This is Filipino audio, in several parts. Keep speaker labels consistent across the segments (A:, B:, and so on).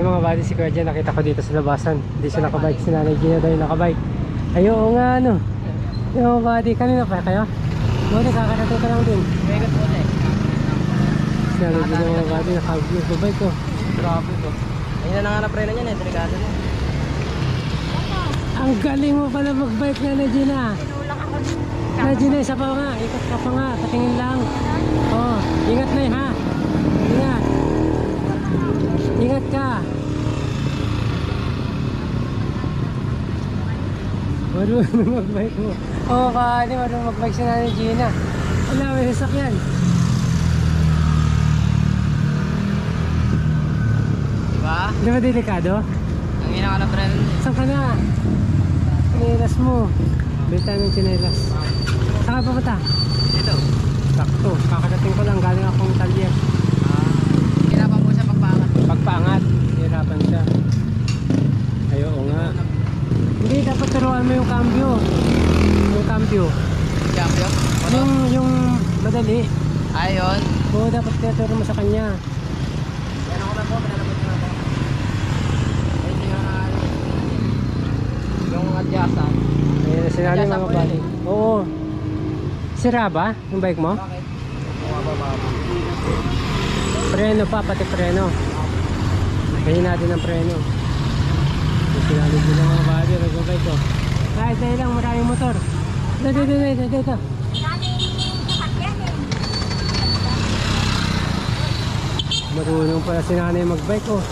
A: Ay mga buddy, si Kuya Jen, nakita ko dito sa labasan. Hindi siya nakabike. Si Nanay Gina daw yung nakabike. Ay, oo nga, ano. Yung mga buddy, kanina pa kayo? Buti, kakarating ka lang din.
B: Vegas po eh.
A: Si Nanay Gina mga buddy, nakabike ko.
B: Grabe to. Ayun na nga na preno niyan eh, delikado na.
A: Ang galing mo pala mag-bike na, Gina. Na Gina, isa pa nga. Ikot ka pa nga. Patingin lang. Oh, ingat na ha. Ingat. Ingat ka. Marunong mag-bike mo. Oo, oh, kaani, marunong mag-bike si Nanay Gina. Wala, may sasakyan.
B: Diba?
A: Di ba delikado?
B: Ang ina nga na niyan.
A: Saan ka na? Chinelas mo. Benta ng chinelas. Saan ka pupunta?
B: Dito.
A: Sakto. Kakadating ko lang. Galing akong talyer.
B: Ah, hirapan po siya Pagpaangat.
A: Hirapan siya. Ay, oo nga. Hindi, dapat turuan mo yung cambio. Yung cambio.
B: Cambio? Ano?
A: Yung, yung madali.
B: Ayun.
A: Oo, dapat tinuturo mo sa kanya.
B: Yan ako na po, pinalabot na ano. Yung adyasan.
A: Ayun na sinali
B: Adjust
A: mga
B: ako
A: bali.
B: yun
A: Oo. Sira ba yung bike mo?
B: Bakit? Bumaba ba ako?
A: Preno pa, pati preno. Kaya natin ang preno. Yung sinali ko ng mga bali, nag-bike ko. Kahit dahil lang, maraming motor. Dito, dito, dito, dito. Marunong pala si nanay mag-bike oh.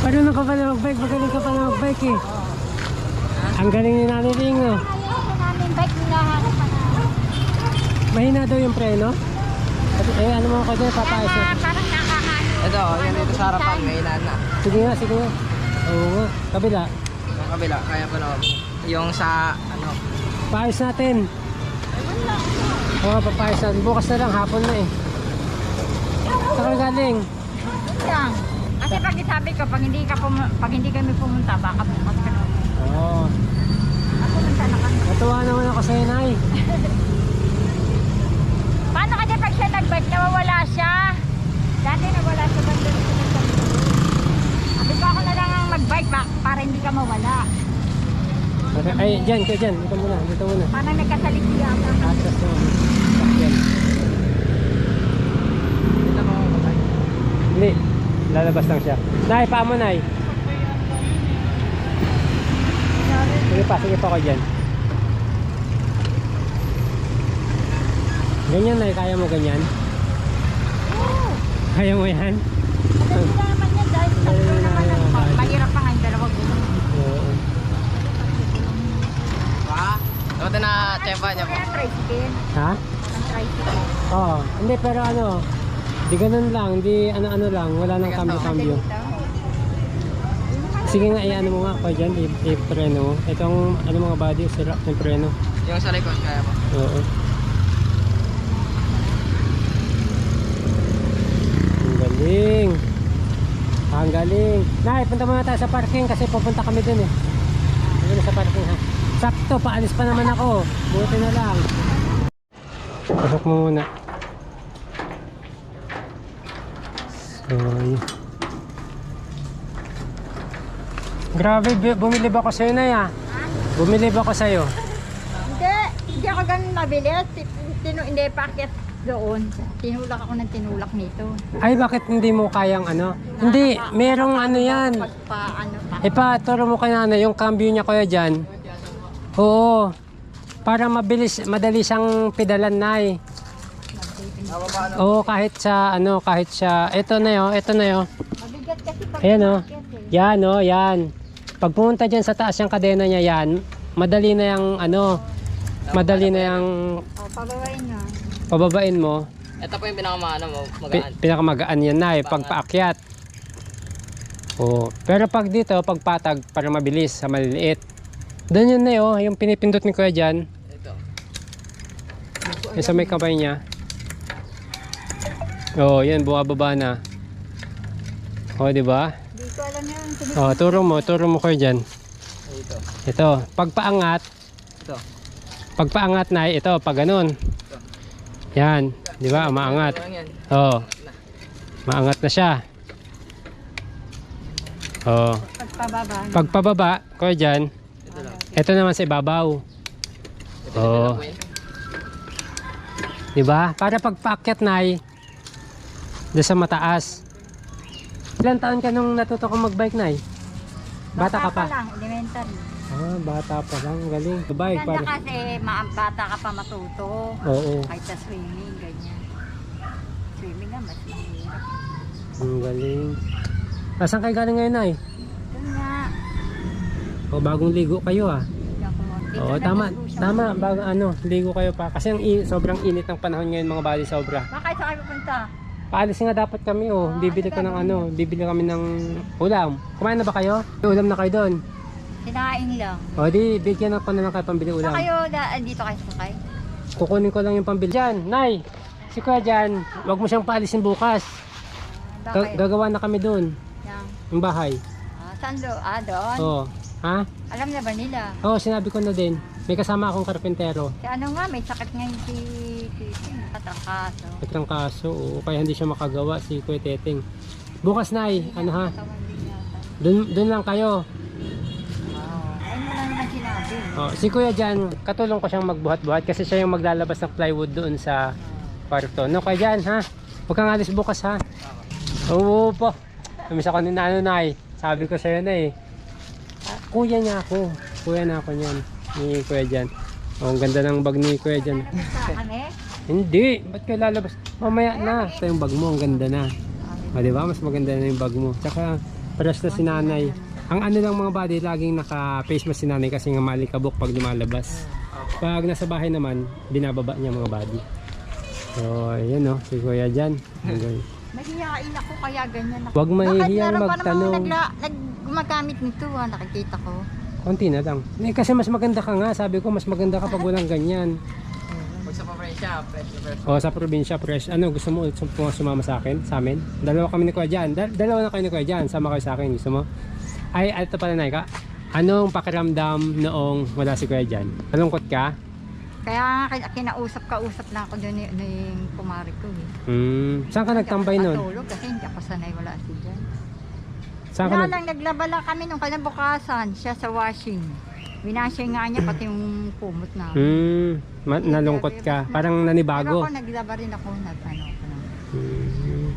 A: Marunong ka pala mag-bike, magaling ka pala mag-bike eh. Ang galing ni nanay Ring oh. Mahina daw yung preno. Eh, ano mo ko dyan, papayos na.
B: Ito, yan dito sa harapan, may ilan na.
A: Sige nga, sige nga. Oo nga, kabila.
B: Yung kabila, kaya pa naman. Yung sa, ano,
A: Paayos natin. Oo, papayos natin. Bukas na lang, hapon na eh. Saan ka galing?
C: Lang. Kasi pag sabi ko, pag hindi, ka pum- pag hindi kami pumunta, baka bukas ka na.
A: Oo.
C: Ako pumunta na kami.
A: Natuwa naman ako sa'yo, Nay.
C: Paano kasi pag siya nag-bike, nawawala siya? Dati siya banda sa nagsasabi. Sabi ko ako na lang ang mag-bike ba, para hindi ka mawala.
A: Ay, dyan, kayo dyan. Dito muna, dito muna.
C: Parang nagkasalik siya.
A: Atras mo. Sakyan.
B: dito mo matay.
A: Hindi, lalabas lang siya. Nay, paa mo, Nay. Sige pa, sige pa ko dyan. Ganyan, Nay. Kaya mo ganyan?
C: Oo.
A: Kaya mo yan?
C: Madali na naman yan dahil naman ang mahirap pa nga yung dalawang gulong.
A: Oo.
B: Ba? Ito na, tsempa niya po.
C: Tricycle.
A: Ha?
C: Ang tricycle.
A: Oo. Hindi, pero ano, di ganun lang. Di ano-ano lang. Wala nang
C: daw.
A: Sige nga, i-ano mo nga ko dyan. I-preno mo. Itong, ano mga body, sira yung preno.
B: Yung sa likod, kaya po.
A: Oo. Ang galing. Ang galing. Nay, punta muna tayo sa parking kasi pupunta kami dun eh. Dun sa parking ha. Sakto, paalis pa naman ako. Buti na lang. Pasok mo muna. So. Grabe, bumili ba ako sa'yo na ya? Bumili ba ako sa'yo?
C: Hindi, hindi ako ganun mabilis. Tinu, hindi packet doon. Tinulak ako ng tinulak nito.
A: Ay, bakit hindi mo kayang ano? Hindi, merong ano yan.
C: Pagpa, ano pa.
A: Ipaturo mo kay nanay yung cambio niya kuya dyan. Oo. Para mabilis, madali siyang pedalan nay. Oo, kahit sa ano, kahit sa ito na yo, ito na yo.
C: Mabigat kasi pag
A: Ayan oh.
C: packet eh.
A: Yan oh, yan. Pag pumunta dyan sa taas yung kadena niya yan, madali na yung ano, madali na yung
C: O, pababain nyo.
A: Pababain mo.
B: Ito po yung pinakamaano mo,
A: Pi-
B: magaan.
A: pinakamagaan yan na eh, pag paakyat. Oo. Pero pag dito, pag patag, para mabilis, sa maliliit. Doon yun na yun, yung pinipindot ni Kuya dyan,
B: Ito.
A: yung sa may kamay niya. Oo, yan, bumababa na. Oo, di ba?
C: Hindi ko alam yun. Tumis-
A: Oo, turo mo, turo mo Kuya dyan.
B: Ito.
A: Ito, pag paangat,
B: Ito.
A: pag paangat na, ito, pag ganun. Yan, di ba? Maangat. Oo. Maangat na siya. Oo.
C: Pagpababa.
A: Pagpababa, kuya dyan,
B: Ito
A: naman sa ibabaw. Oo.
B: eh.
A: Di ba? Para pagpaakyat na ay doon sa mataas. Ilan taon ka nung natuto kang magbike na Bata ka pa?
C: lang, elementary.
A: Ah, bata pa lang. Galing. Bike
C: Ganda
A: para.
C: kasi, ma- bata ka pa matuto.
A: Oo.
C: Kahit sa swimming, ganyan. Swimming nga, mas mahirap.
A: Ang galing. Asan kayo galing ngayon ay?
C: Doon nga.
A: O bagong ligo kayo ah. Oo, tama. Tama, bago ano, ligo kayo pa. Kasi ang i- sobrang init ng panahon ngayon mga bali sobra.
C: Bakit sa kayo pupunta?
A: Paalis nga dapat kami oh. Bibili ko ng ano, bibili kami ng ulam. Kumain na ba kayo? May ulam na kayo doon.
C: Sinaing lang.
A: O di, bigyan ako na lang kayo pambili
C: Sa
A: ulam.
C: kayo, da, dito kayo sakay?
A: Kukunin ko lang yung pambili. Diyan, Nay! Si Kuya dyan, wag mo siyang paalisin bukas. Ga-
C: Bakit?
A: gagawa na kami doon,
C: Yang,
A: yung bahay.
C: ah, saan do? Ah, doon?
A: Oo. Ha?
C: Alam na ba nila?
A: Oo, sinabi ko na din. May kasama akong karpentero.
C: Si ano nga, may sakit ngayon si si si Katrangkaso.
A: Ito kaso, oo, kaya hindi siya makagawa si Kuya Teteng. Bukas, Nay, ano ha? Doon, doon lang kayo. Oh, si Kuya dyan, katulong ko siyang magbuhat-buhat kasi siya yung maglalabas ng plywood doon sa kwarto. No, Kuya dyan, ha? Huwag kang alis bukas, ha? Oo po. Namisa ko ni nanay. Sabi ko sa'yo na eh. Ah, kuya niya ako. Kuya na ako niyan. Ni Kuya dyan. Oh, ang ganda ng bag ni Kuya
C: na kami?
A: Hindi. Ba't kayo lalabas? Mamaya na. Ito yung bag mo. Ang ganda na. O, di ba? Mas maganda na yung bag mo. Tsaka, paras na si nanay. Ang ano lang mga body, laging naka-face mask si nanay kasi nga malikabok pag lumalabas. Pag nasa bahay naman, binababa niya mga body. So, ayan o. Si Kuya dyan.
C: Mahihain ako kaya ganyan ako.
A: Huwag mahihiyang
C: Bakit meron pa
A: magtanong.
C: gumagamit nito ah, nakikita ko.
A: Konti na lang. Eh, kasi mas maganda ka nga. Sabi ko, mas maganda ka pag walang ganyan.
B: Pag sa papresya, fresh na fresh.
A: O, sa probinsya, fresh. Ano, gusto mo ulit sum- sumama sa akin? Sa amin? Dalawa kami ni Kuya dyan. Dal- dalawa na kayo ni Kuya dyan. Sama kayo sa akin. Gusto mo? Ay, ito pala, Naika. Anong pakiramdam noong wala si Kuya dyan? Nalungkot ka?
C: Kaya nga kin- kinausap kausap na ako doon ni, ni kumari ko eh.
A: Hmm. Saan ka nagtambay
C: ako Matulog kasi hindi ako sanay wala si Jan.
A: Saan ka
C: Wala
A: nag...
C: lang, naglaba lang kami nung kinabukasan. Siya sa washing. Winashing nga niya pati yung kumot na.
A: Hmm. Ma- nalungkot ka. Parang
C: Pero
A: nanibago.
C: ako naglaba rin ako, nag ano ako na.
A: Hmm.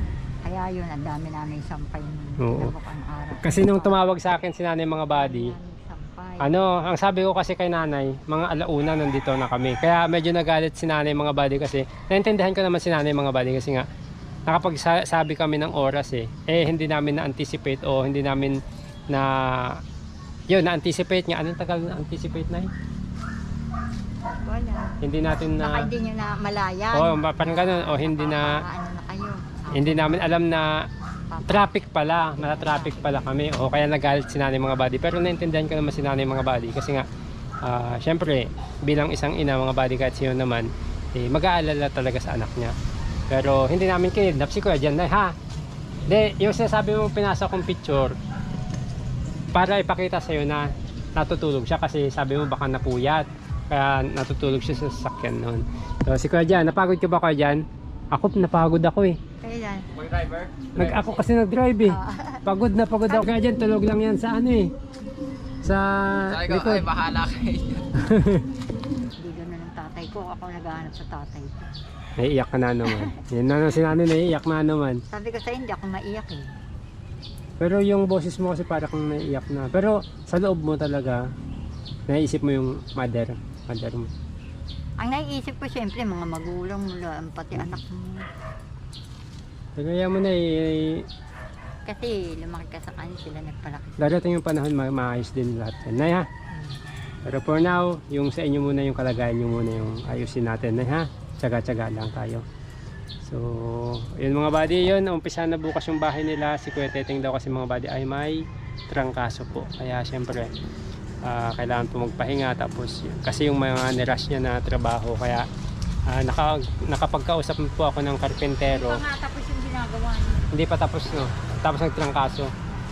C: Kaya yun, ang dami namin sampay nung
A: Oo.
C: kinabukang araw.
A: Kasi nung tumawag sa akin si nanay mga
C: sampay.
A: Ano, ang sabi ko kasi kay nanay, mga alauna nandito na kami. Kaya medyo nagalit si nanay mga body kasi naintindihan ko naman si nanay mga body kasi nga nakapagsabi kami ng oras eh. Eh hindi namin na-anticipate o hindi namin na yun, na-anticipate nga. Anong tagal na-anticipate na
C: Wala.
A: Hindi natin
C: Baka
A: na
C: hindi nyo na malayan.
A: o parang ganun o hindi na
C: Ano na kayo.
A: hindi namin alam na traffic pala, mala traffic pala kami. O kaya nagalit si nanay mga body. Pero naintindihan ko naman si nanay mga body kasi nga ah, syempre bilang isang ina mga body kahit sino naman eh, mag-aalala talaga sa anak niya. Pero hindi namin kinidnap si Kuya Jan. Ha? De yung sinasabi mo pinasa kong picture para ipakita sa'yo na natutulog siya kasi sabi mo baka napuyat. Kaya natutulog siya sa sasakyan noon so si Kuya Jan napagod ka ba Kuya Jan? ako napagod ako eh
C: Kailan?
B: Mag driver?
A: Nag ako kasi nag-drive eh. Pagod na pagod ako. Kaya dyan tulog lang yan sa ano eh. Sa
B: Sabi ko, ay bahala kayo.
C: Hindi ganun ang tatay ko. Ako naghahanap sa tatay ko.
A: Naiiyak ka na naman. Yan na naman si nanay naiiyak na naman.
C: Sabi ko sa hindi ako maiyak eh.
A: Pero yung boses mo kasi para kang naiiyak na. Pero sa loob mo talaga, naisip mo yung mother. Mother mo.
C: Ang naiisip ko siyempre mga magulang mo pati anak mo.
A: Kaya mo na eh,
C: Kasi lumaki ka sa kanila sila nagpalaki.
A: darating yung panahon ma maayos din lahat yan. Nay ha? Pero for now, yung sa inyo muna yung kalagayan nyo muna yung ayusin natin. Nay ha? Tsaga-tsaga lang tayo. So, yun mga buddy, yun, umpisa na bukas yung bahay nila. Si Kuya Teteng daw kasi mga buddy ay may trangkaso po. Kaya syempre, ah, kailangan po magpahinga. Tapos, yun, kasi yung mga nirush niya na trabaho. Kaya, ah, naka, nakapagkausap po ako ng karpentero.
C: Pa nga tapos yung ginagawa niya.
A: Hindi pa tapos no. Tapos nagtrangkaso.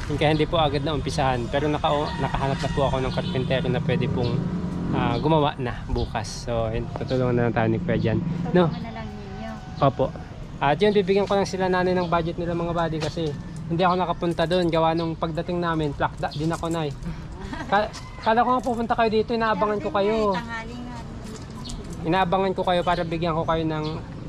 A: Yung Kaya hindi po agad na umpisahan. Pero naka, nakahanap na po ako ng karpentero na pwede pong ah, gumawa na bukas. So, yun, tutulungan na lang tayo ni Kuya dyan. No?
C: Tulungan na lang ninyo.
A: Opo. At yun, bibigyan ko lang sila nanay ng budget nila mga buddy kasi hindi ako nakapunta doon. Gawa nung pagdating namin, plakda din ako na eh. Ka- Kala ko nga pupunta kayo dito, inaabangan ko kayo. Inaabangan ko kayo para bigyan ko kayo ng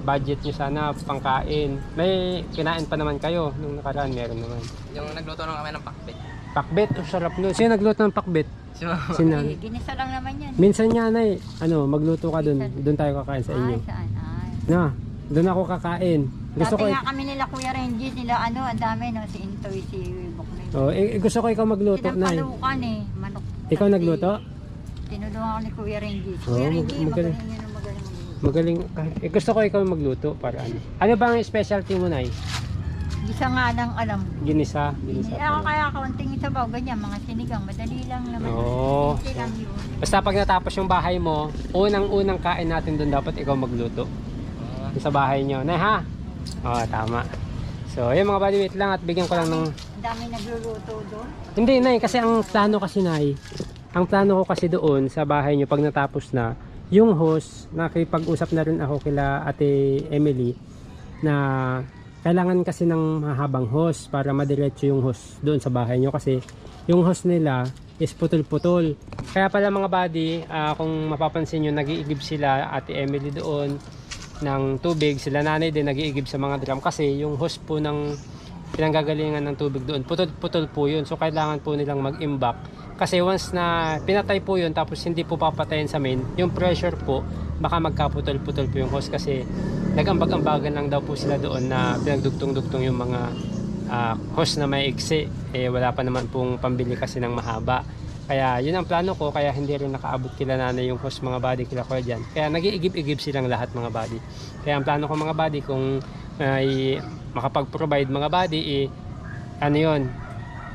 A: budget nyo sana pangkain. May kinain pa naman kayo nung nakaraan, meron naman.
B: Yung nagluto lang kami ng pakbet.
A: Pakbet, ang sarap nun. Sino nagluto ng pakbet?
B: Si mama.
A: Sino?
C: Eh, ginisa lang naman yan.
A: Minsan nga na ano, magluto ka dun. Doon tayo kakain sa inyo.
C: Ay, saan? Ay.
A: Na, doon ako kakain. Gusto
C: Dati
A: ko,
C: nga kami nila Kuya Renji, nila ano, ang dami no, si Intoy, si Buknoy.
A: oh, eh, gusto ko ikaw magluto na
C: Sinampalukan eh, manok.
A: Ikaw nagluto?
C: Tinulungan ko ni Kuya Renji. Kuya
A: mag-
C: Renji,
A: magaling.
C: magaling yun magaling.
A: Eh, gusto ko ikaw magluto para ano. Ano ba ang specialty mo na
C: Isa nga lang alam ko.
A: Ginisa.
C: Hindi
A: Ginisa.
C: ako kaya kaunting isabaw, ganyan, mga sinigang, madali lang naman.
A: Oo.
C: Simple lang yun.
A: Basta pag natapos yung bahay mo, unang-unang kain natin doon dapat ikaw magluto. Yung sa bahay nyo. Nay ha? Oo, tama. So, ayun mga body wait lang at bigyan ko lang ng...
C: Ang dami nagluluto doon.
A: Hindi, Nay, kasi ang plano kasi, Nay, ang plano ko kasi doon sa bahay nyo pag natapos na, yung host, nakipag-usap na rin ako kila Ate Emily na kailangan kasi ng mahabang host para madiretso yung host doon sa bahay nyo kasi yung host nila is putol-putol. Kaya pala mga buddy, ah, kung mapapansin nyo, nag-iigib sila Ate Emily doon ng tubig. Sila nanay din nag-iigib sa mga drum kasi yung host po ng pinanggagalingan ng tubig doon, putol-putol po yun. So kailangan po nilang mag-imbak. Kasi once na pinatay po yun tapos hindi po papatayin sa main, yung pressure po, baka magkaputol-putol po yung host kasi nagambag-ambagan lang daw po sila doon na pinagdugtong-dugtong yung mga ah, host na may iksi. Eh wala pa naman pong pambili kasi ng mahaba. Kaya yun ang plano ko, kaya hindi rin nakaabot kila nanay yung host mga body kila ko dyan. Kaya nag-iigib-igib silang lahat mga body. Kaya ang plano ko mga body kung ay makapag-provide mga body, eh, ano yun,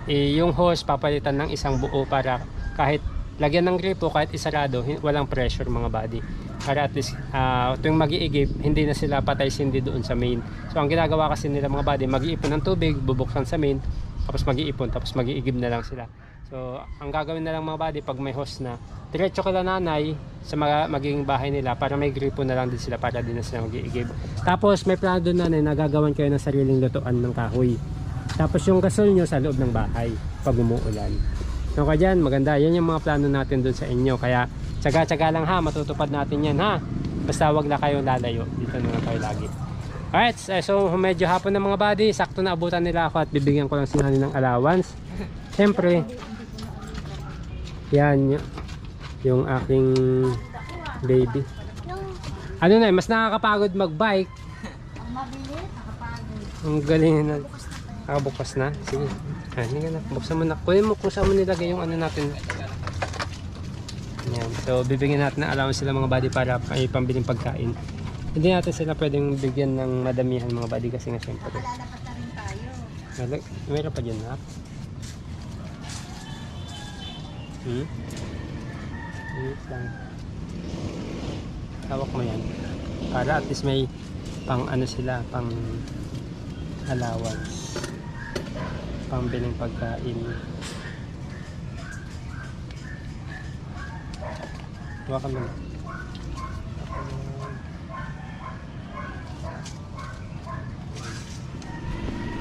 A: eh, yung hose papalitan ng isang buo para kahit lagyan ng gripo, kahit isarado, walang pressure mga body. Para at least, ah, tuwing mag-iigib, hindi na sila patay sindi doon sa main. So ang ginagawa kasi nila mga body, mag-iipon ng tubig, bubuksan sa main, tapos mag-iipon, tapos mag-iigib na lang sila. So ang gagawin na lang mga body, pag may hose na, diretso kila nanay sa mga magiging bahay nila para may gripo na lang din sila para din na sila mag-iigib. Tapos may plano doon nanay, nagagawan kayo ng sariling lutuan ng kahoy. Tapos yung gasol nyo sa loob ng bahay pag umuulan. So kaya dyan, maganda. Yan yung mga plano natin doon sa inyo. Kaya tsaga-tsaga lang ha, matutupad natin yan ha. Basta wag na kayong lalayo. Dito na lang kayo lagi. Alright, so medyo hapon na mga buddy. Sakto na abutan nila ako at bibigyan ko lang sila ng allowance. Siyempre, yan yung aking baby. Ano na, mas nakakapagod mag-bike
C: Ang mabilis, nakapagod.
A: ang galing na. Nakabukas na. Sige. Ah, hindi na. Buksan mo na. Kunin mo kung saan mo nilagay yung ano natin. Yan. So, bibigyan natin ng allowance sila mga body para may pambiling pagkain. Hindi natin sila pwedeng bigyan ng madamihan mga body kasi nga syempre.
C: Lalapas na rin tayo.
A: Meron pa dyan na. Hmm? Wait lang. Hawak mo yan. Para at least may pang ano sila, pang allowance. Pambiling pagkain. Mo na.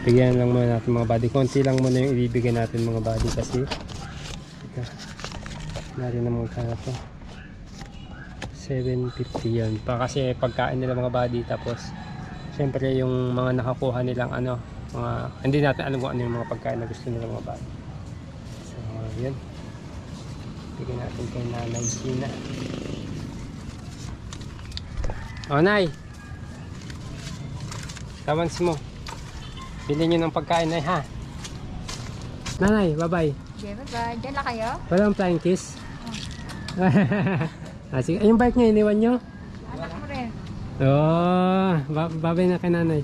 A: Bigyan lang muna natin mga body. Konti lang muna yung ibibigay natin mga body kasi ito. Narin na mga to. 750 yan. Pa kasi pagkain nila mga body tapos syempre yung mga nakakuha nilang ano mga hindi natin alam kung ano yung mga pagkain na gusto nila mga body. So yun. Bigyan natin kay Nanay Gina. O Nay! Tawans mo. Bili nyo ng pagkain na ha. Nanay, bye-bye.
C: Okay, bye-bye. Diyan na kayo?
A: Walang flying kiss. ah, sige. Ay, Yung bike nyo, iniwan nyo?
C: Anak mo rin.
A: Oo, ba- babay na kay nanay.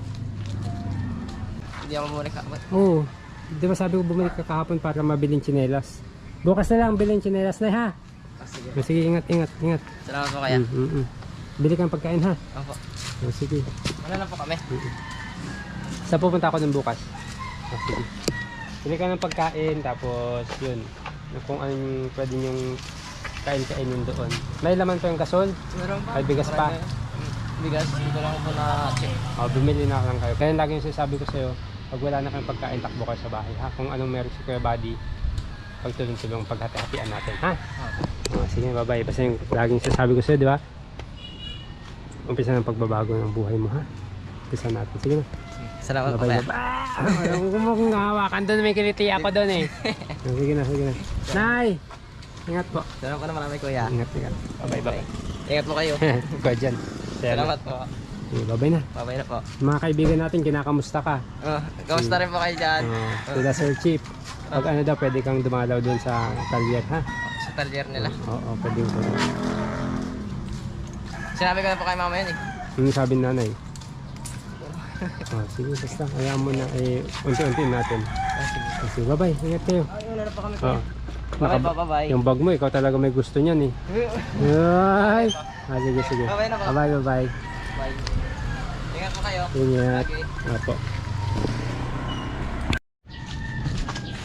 B: Hindi ako muna ka.
A: Oo. Di ba sabi ko bumalik ka kahapon para mabiling tsinelas? Bukas na lang bilhin tsinelas na ha.
B: Ah, sige.
A: O, sige, ingat, ingat, ingat.
B: Salamat po kaya.
A: Mm, mm, mm. Bili kang pagkain ha.
B: Opo.
A: O, sige.
B: Wala lang po kami.
A: Saan pupunta ako ng bukas? O, sige. Bili ka ng pagkain, tapos yun. Kung anong pwede nyong kain-kainin doon. May laman pa yung gasol.
B: Meron pa.
A: Ay, bigas pa.
B: Marami. Mm, Bigas. Dito lang po na check.
A: Oh, bumili na lang kayo. Kaya lagi yung sinasabi ko sa'yo, Pag wala na kayong pagkain, takbo kayo sa bahay ha. Kung anong meron si Kuya Buddy, pagtulong-tulong paghati-hatian natin ha. Oh, sige, bye-bye. Basta yung laging sasabi ko sa'yo, di ba? Umpisa ng pagbabago ng buhay mo ha. Umpisa natin. Sige na.
B: Salamat po
A: Bye-bye.
B: kuya.
A: Ah, ko mo kung hawakan doon. May kiliti ako doon eh. Sige na, sige na. Nay! Ingat po.
B: Salamat po na marami kuya.
A: Ingat, ingat. Bye-bye, bye.
B: Ingat po kayo.
A: Ikaw dyan.
B: Salamat po.
A: Bye-bye na.
B: Babay na po.
A: Mga kaibigan natin, kinakamusta ka?
B: Oh, kamusta rin po kayo dyan?
A: Uh, sila Sir Chief. Pag ano daw, pwede kang dumalaw doon sa talyer, ha?
B: Sa talyer nila.
A: Oo, pwede ko.
B: Sinabi ko na po kay mama yun eh.
A: Ano sabi ng nanay? Oh, sige, basta. Hayaan mo na. Eh, unti-unti natin.
B: Ah.
A: Oh, sige, bye-bye. Ingat kayo.
B: Ay, wala na po kami
A: Oh.
B: Bye po, bye-bye.
A: Yung bag mo, ikaw talaga may gusto niyan eh. Ay! Ah, sige, sige.
B: Bye-bye na po.
A: Bye-bye, bye-bye.
B: Bye. Ingat po kayo.
A: Ingat.
B: Lagi.
A: Apo.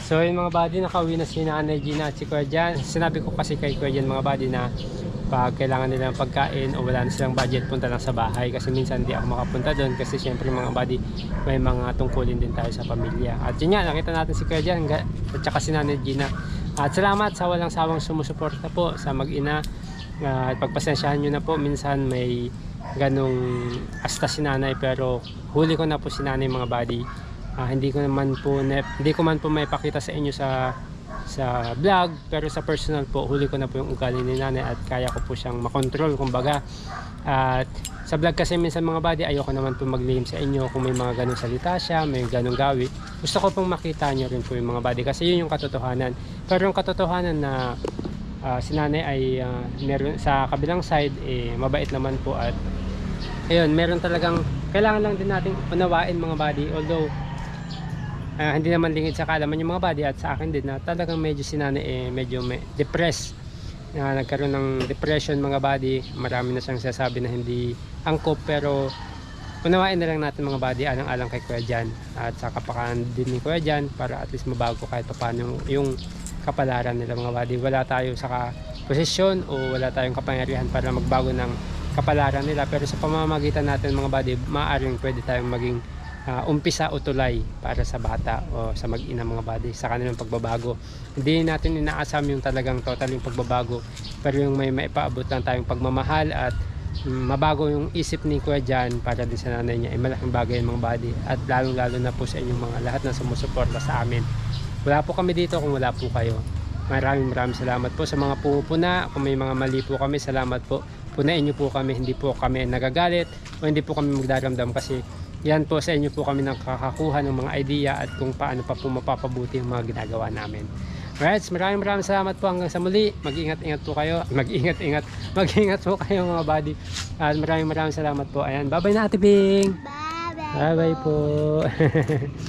A: So yung mga buddy, nakauwi na si Nanay Gina at si Kuya Jan. Sinabi ko kasi kay Kuya Jan mga buddy na pag kailangan nila ng pagkain o wala na silang budget, punta lang sa bahay. Kasi minsan hindi ako makapunta doon kasi syempre mga buddy, may mga tungkulin din tayo sa pamilya. At yun nga, nakita natin si Kuya Jan at saka si Nanay Gina. At salamat sa walang sawang sumusuporta po sa mag-ina. At pagpasensyahan nyo na po, minsan may ganong asta si nanay pero huli ko na po si nanay mga buddy. Ah, hindi ko naman po ne- hindi ko man po may pakita sa inyo sa sa vlog pero sa personal po huli ko na po yung ugali ni nanay at kaya ko po siyang makontrol kumbaga. At sa vlog kasi minsan mga buddy ayoko naman po maglihim sa inyo kung may mga ganong salita siya may ganong gawi. Gusto ko pong makita nyo rin po yung mga buddy kasi yun yung katotohanan. Pero yung katotohanan na ah, si nanay ay ah, meron sa kabilang side eh, mabait naman po at ayun meron talagang kailangan lang din nating unawain mga buddy. Although ah, hindi naman lingid sa kalaman yung mga buddy at sa akin din na talagang medyo si nanay eh, medyo may depressed. Na nagkaroon ng depression mga buddy. Marami na siyang sasabi na hindi angkop pero unawain na lang natin mga buddy alang-alang kay Kuya Jan at sa kapakanan din ni Kuya Jan para at least mabago kahit pa paano yung kapalaran nila mga buddy. Wala tayo sa posisyon o wala tayong kapangyarihan para magbago ng kapalaran nila. Pero sa pamamagitan natin mga buddy maaaring pwede tayong maging ah, umpisa o tulay para sa bata o sa mag-ina mga buddy sa kanilang pagbabago. Hindi natin inaasam yung talagang total yung pagbabago pero yung may maipaabot lang tayong pagmamahal at mm, mabago yung isip ni Kuya Jan para din sa nanay niya ay malaking bagay yung mga buddy. At lalong lalo na po sa inyong mga lahat na sumusuporta sa amin. Wala po kami dito kung wala po kayo. Maraming maraming salamat po sa mga pumupuna. Kung may mga mali po kami salamat po punain niyo po kami hindi po kami nagagalit o hindi po kami magdaramdam kasi yan po sa inyo po kami nakakakuha ng mga idea at kung paano pa po mapapabuti yung mga ginagawa namin Alright, maraming maraming salamat po hanggang sa muli. Mag-ingat-ingat po kayo. Mag-ingat-ingat. Mag-ingat po kayo mga buddy. At maraming maraming salamat po. Ayan, bye-bye na Ate Bing.
C: Bye-bye.
A: Bye-bye po.